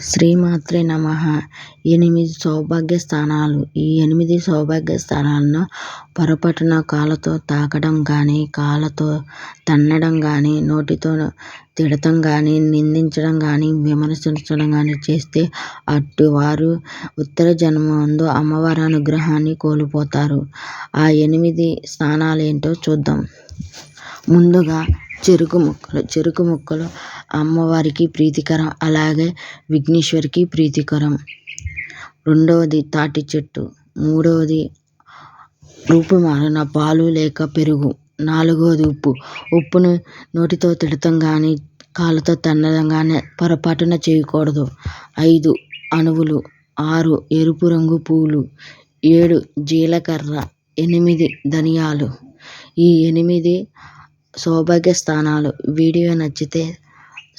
శ్రీమాత్రే నమ. ఎనిమిది సౌభాగ్య స్థానాలు. ఈ ఎనిమిది సౌభాగ్య స్థానాలను పొరపాటున కాళ్ళతో తాకడం కానీ కాళ్ళతో తన్నడం కానీ నోటితో తిడతం కానీ నిందించడం కానీ విమర్శించడం కానీ చేస్తే అటువారు ఉత్తర జన్మమందు అమ్మవారి అనుగ్రహాన్ని కోల్పోతారు. ఆ ఎనిమిది స్థానాలు ఏంటో చూద్దాం. ముందుగా చెరుకు ముక్కలు. చెరుకు ముక్కలు అమ్మవారికి ప్రీతికరం అలాగే విఘ్నేశ్వరికి ప్రీతికరం. రెండవది తాటి చెట్టు మూడవది రూపుమారిన పాలు లేక పెరుగు నాలుగవది ఉప్పు. ఉప్పును నోటితో తిడతం కానీ కాళ్ళతో తన్నడం కానీ పొరపాటున చేయకూడదు. ఐదు అణువులు ఆరు ఎరుపు రంగు పూలు ఏడు జీలకర్ర ఎనిమిది ధనియాలు. ఈ ఎనిమిది సౌభాగ్య స్థానాలు వీడియో నచ్చితే